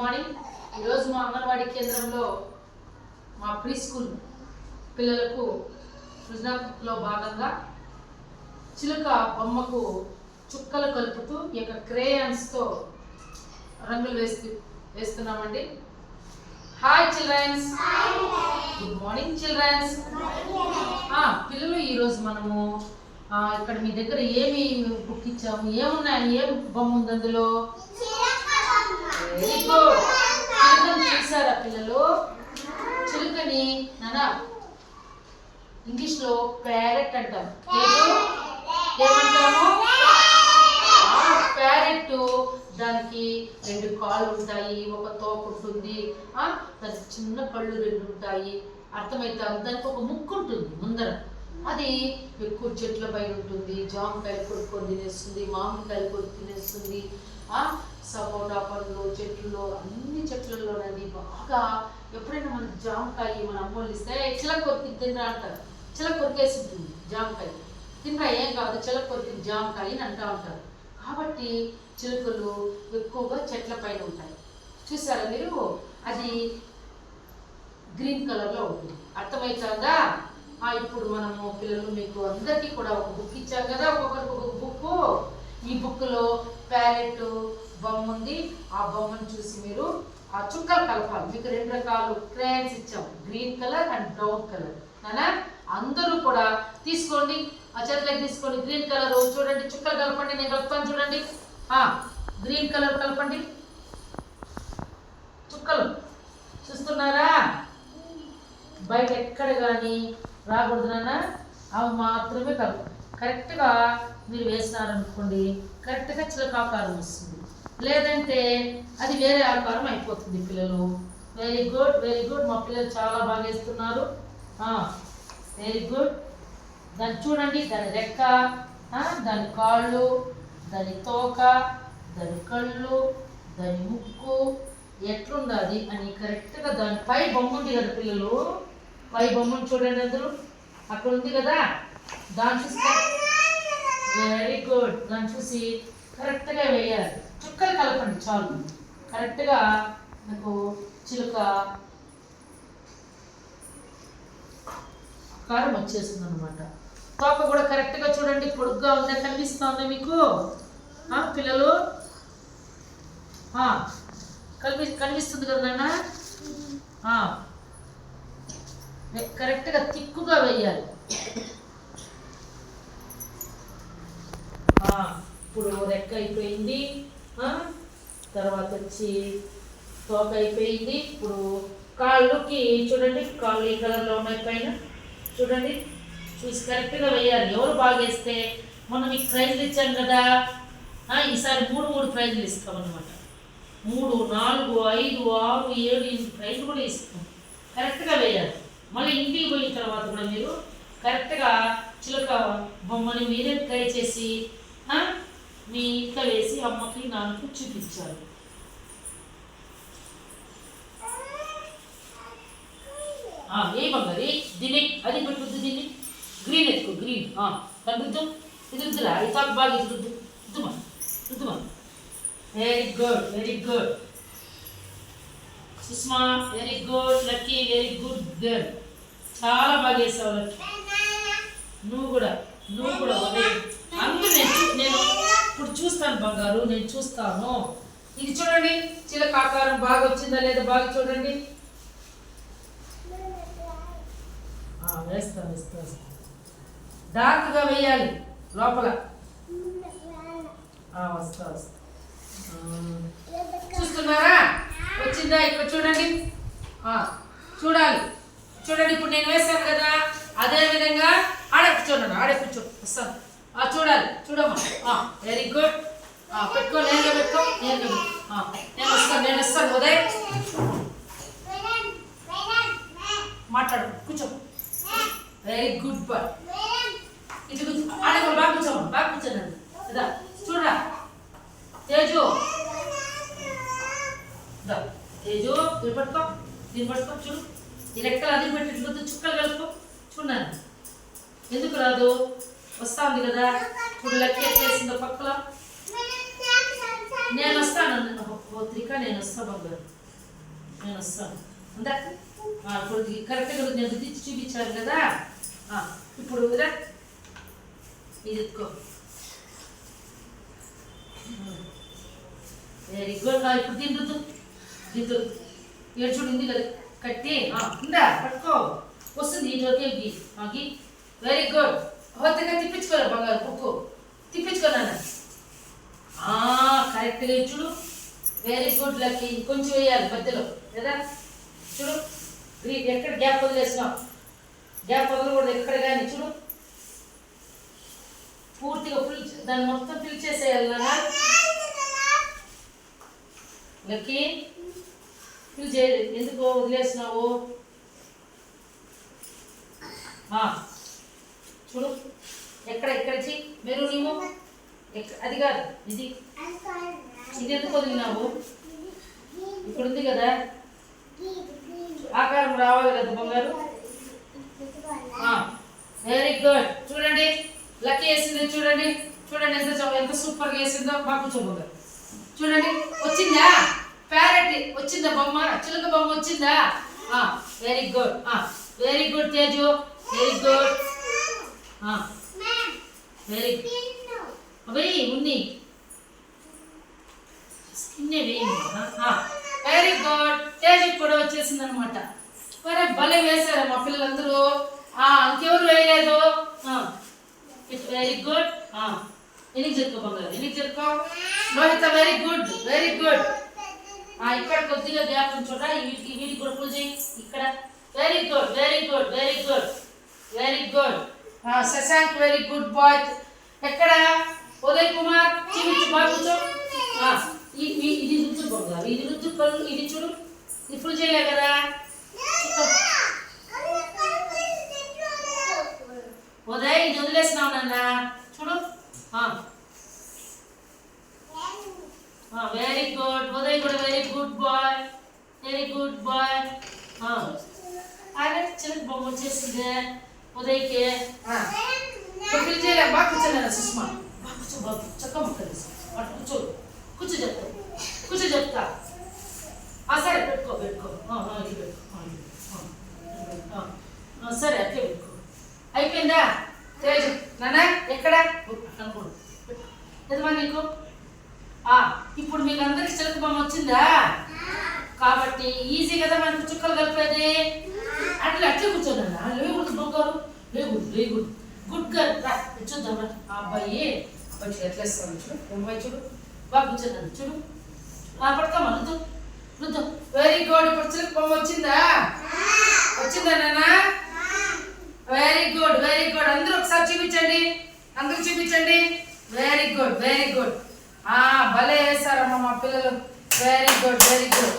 Morning ఈరోజు మా అంగన్వాడీ కేంద్రంలో మా ప్రీ స్కూల్ పిల్లలకు సృజనాత్మకలో భాగంగా చిలుక బొమ్మకు చుక్కలు కలుపుతూ ఈ యొక్క క్రేయాన్స్తో రంగులు వేస్తూ వేస్తున్నామండి. Hi childrens good morning childrens పిల్లలు ఈరోజు మనము ఇక్కడ మీ దగ్గర ఏమి బుక్ ఇచ్చాము? ఏమున్నాయి? ఏం బొమ్మ ఉంది అందులో? చిలుకని చూసారా పిల్లలు? చిలుకని నానా ఇంగ్లీష్లో ప్యారెట్ అంటాం ఏమంటాము? ప్యారెట్ దానికి రెండు కాళ్ళు ఉంటాయి ఒక తోక ఉంటుంది దానికి చిన్న పళ్ళు రెండు ఉంటాయి. అర్థమైతే దానికి ఒక ముక్కు ఉంటుంది ముందర. అది ఎక్కువ చెట్ల పైన ఉంటుంది జామకాయలు కొడుకొని తినేస్తుంది మామిడికాయలు కొడుకు తినేస్తుంది ఆ, సపోటా పండ్లు చెట్లు అన్ని చెట్లలోనండి బాగా ఎప్పుడైనా మన జామకాయ మన అమ్మోళ్ళు ఇస్తే చిల కొరికి తినరా అంటారు. చిల కొరికేసి ఉంటుంది జామకాయ. తినరా ఏం కాదు చిల కొరికి జామకాయ అని అంటూ ఉంటారు. కాబట్టి చిలుకలు ఎక్కువగా చెట్ల పైన ఉంటాయి. చూసారా మీరు? అది గ్రీన్ కలర్లో ఉంటుంది. అర్థమవుతుందా? ఆ, ఇప్పుడు మనము పిల్లలు మీకు అందరికీ కూడా ఒక బుక్ ఇచ్చాం కదా ఒక్కొక్కరికి ఒక బుక్ ఈ బుక్లో ప్యారెట్ బొమ్మ ఉంది ఆ బొమ్మను చూసి మీరు ఆ చుక్కలు కలపాలి. మీకు రెండు రకాలు క్రేన్స్ ఇచ్చాం. Green colour and brown colour. నానా? అందరూ కూడా తీసుకోండి. ఆ చేతులకు తీసుకోండి. గ్రీన్ కలర్ చూడండి. చుక్కలు కలపండి. నేను కలుపుతాను చూడండి. గ్రీన్ కలర్ కలపండి. చుక్కలు. చూస్తున్నారా? బయట ఎక్కడ కానీ రాకూడదు నాన్న అవి మాత్రమే కలపండి. కరెక్ట్గా మీరు వేసినారనుకోండి కరెక్ట్గా చిలకాకారం వస్తుంది. లేదంటే అది వేరే ఆకారం అయిపోతుంది పిల్లలు. వెరీ గుడ్ వెరీ గుడ్ మా పిల్లలు చాలా బాగా వేస్తున్నారు. వెరీ గుడ్ దాన్ని చూడండి దాని రెక్క దాని కాళ్ళు దాని తోక దాని కళ్ళు దాని ముక్కు ఎట్లుండాలి అని కరెక్ట్గా దాని పై బొమ్మ ఉంది కదా పిల్లలు. పై బొమ్మను చూడండి అందరూ. అక్కడ ఉంది కదా. దాన్ని చూసి వెరీ గుడ్ దాన్ని చూసి కరెక్ట్గా వేయాలి. ముక్కలు కలపండి చాలు. కరెక్ట్గా నాకు చిలుక కారం వచ్చేసింది అనమాట తోక కూడా కరెక్ట్గా చూడండి పొడుగ్గా ఉందా కనిపిస్తుందా మీకు? పిల్లలు? కనిపి కనిపిస్తుంది కదా నాన్న? కరెక్ట్గా తిక్కుగా వేయాలి. ఇప్పుడు రెక్క అయిపోయింది. తర్వాత వచ్చి తోక అయిపోయింది. ఇప్పుడు కాళ్ళుకి చూడండి కాళ్ళు ఈ కలర్లో ఉన్నాయి పైన? చూడండి. చూసి కరెక్ట్గా వేయాలి. ఎవరు బాగా వేస్తే మనం మీకు ప్రైజ్లు ఇచ్చాం కదా. ఈసారి మూడు మూడు ప్రైజ్లు ఇస్తాం అనమాట మూడు నాలుగు ఐదు ఆరు ఏడు ఎనిమిది ప్రైజ్లు కూడా ఇస్తాం. కరెక్ట్గా వేయాలి. మళ్ళీ ఇంటికి పోయిన తర్వాత కూడా మీరు కరెక్ట్గా చిలక బొమ్మని మీరే ట్రై చేసి మీ ఇంట్లో వేసి అమ్మకి నాన్నకి చూపించాలి ఆ, ఏ బంగారి దీన్ని అది పెట్టుద్దు దీన్ని గ్రీన్ ఎత్తుకో గ్రీన్ కనిపిద్దు ఇది రుద్దురా ఇది తాకు బాగా ఇది రుద్దు రుద్దుమా రుద్దుమా very good very good Sushma very good Lucky very good girl చాలా బాగా చేసావు లక్కీ నువ్వు కూడా నువ్వు కూడా వెరీ అందరూ నేను చూ- నేను ఇప్పుడు చూస్తాను నేను చూస్తాను. ఇది చూడండి చిలక ఆకారం బాగా వచ్చిందా లేదా బాగా చూడండి. వేస్తా వేస్తా వేస్తా. డార్క్గా వేయాలి లోపల. వస్తా వస్తా. చూస్తున్నారా? వచ్చిందా? ఇక్కడ చూడండి. చూడాలి. చూడండి ఇప్పుడు నేను వేసాను కదా. అదే విధంగా ఆడే కూర్చోండి వస్తాను చూడాలి. చూడమ్మా. వెరీ గుడ్ పెట్టుకో నేను పెట్టుకో నేను నేను వస్తాను నేను వస్తాను ఉదయ్. మాట్లాడు కూర్చో. వెరీ గుడ్ బాయ్ ఇటు కూర్చో ఆడే బాగా కూర్చోమ్మా బాగా కూర్చోనండి ఇదా చూడరా. తేజు. తేజు దీన్ని పట్టుకో దీన్ని పట్టుకో చూడు. ఈ రెక్కలు అది పెట్టి ఇట్లా చుక్కలు కలుపుకో. చూడండి ఎందుకు రాదు? వస్తా ఉంది కదా. ఇప్పుడు లెక్క ఎట్లేసిందో పక్కలో. నేను వస్తాను పోత్రిక నేను వస్తా బంగారు నేను వస్తాను అందా ఆ, ఇప్పుడు కరెక్ట్గా నేను రుద్దించి చూపించాను కదా? ఇప్పుడు రా ఇది ఎత్తుకో. వెరీ గుడ్ ఇప్పుడు దీని రుద్దు. దీని ఏడు చూడు ఉంది కదా? కట్టి. ఉందా? పట్టుకో. వస్తుంది ఇంట్లోకి గీ. గీ. వెరీ గుడ్ హోతగా తిప్పించుకోరా బంగారు. బుక్కు తిప్పించుకో కరెక్ట్గా చూడు. వెరీ గుడ్ లక్కీ ఇంకొంచెం వేయాలి మధ్యలో. లేదా చూడు. గ్రీన్ ఎక్కడ గ్యాప్ వదిలేసినావు? గ్యాప్ వదలకూడదు ఎక్కడ కానీ చూడు. పూర్తిగా ఫిల్ దాన్ని మొత్తం ఫిల్ చేసేయాలి నాన్న. లక్కీ ఫిల్ చే ఎందుకు వదిలేసినావు? చూడు. ఎక్కడ ఎక్కడ చెయ్యి మీరు నీవు అది కాదు ఇది. ఇది ఎందుకు వదిలినావు? ఇప్పుడు ఉంది కదా. ఆకారం రావాలి కదా బంగారు? వెరీ గుడ్ చూడండి లక్కీ వేసింది చూడండి. చూడండి ఎంత ఎంత సూపర్గా వేసిందో. బాగా కూర్చో చూడండి వచ్చిందా? ప్యారెట్ వచ్చిందా బొమ్మ? చిలుక బొమ్మ వచ్చిందా? Very good very good Teju. Very good very వెయ్యి ఉంది వెరీ గుడ్ తేజ కూడా వచ్చేసింది అనమాట మరి భలే వేశారు మా పిల్లలందరూ. ఆ, ఇంకెవరు వేయలేదు? వెరీ గుడ్ ఎనికి జరుకో బంగారు ఎనికి జరుకో. Lohitha very good very good ఇక్కడ కొద్దిగా గ్యాప్ ఉంచోట వీటికి వీటికి కూడా పూజ ఇక్కడ. Very good very good very good very good Shashank very good boy ఎక్కడ? ఉదయ్ కుమార్ చూపించు బాగా కూర్చో. ఇది రుద్దు బంగారు ఇది రుద్దు ఇది చూడు. ఇది ఫుల్ చేయలే కదా. ఉదయ్ ఇది వదిలేసినావు నాన్న. చూడు. వెరీ గుడ్ ఉదయ్ కూడా very good boy very good boy అదే చిన్న బొమ్మ వచ్చేసింది. ఉదయ్కి ఆ. ఇప్పుడు చేయలే బాగా కూర్చోలేదా సుష్మా. కూర్చో బాగా చక్క అటు కూర్చో కూర్చో చెప్తా. కూర్చో చెప్తా. ఆ, సరే పెట్టుకో పెట్టుకో. ఇది పెట్టుకో. సరే అట్లే పెట్టుకో. అయిపోయిందా? తెలియదు నాన్న ఎక్కడ? అనుకోండి ఎదమా నీకు? ఆ, ఇప్పుడు మీకు అందరికి చిలక బొమ్మ వచ్చిందా? కాబట్టి ఈజీ కదా మనకు చుక్కలు కలిపేది. అట్లా అట్లే కూర్చోనన్నా లేవు బంగారు. లేవు లేవు గుడ్ గర్ రా చూద్దాం ఆ అబ్బాయి అబ్బాయి ఎట్లా వేస్తాను చూడు ముంబై చూడు. బాగా కూర్చోన్నాను చూడు. ఆ పడతామా రుద్దు రుద్దు వెరీ గుడ్ ఇప్పుడు చిలుకు బొమ్మ వచ్చిందా? వచ్చిందా నాన్న? వెరీ గుడ్ వెరీ గుడ్ అందరూ ఒకసారి చూపించండి. అందరూ చూపించండి. వెరీ గుడ్ వెరీ గుడ్ ఆ భలే వేశారమ్మా మా పిల్లలు. Very good very good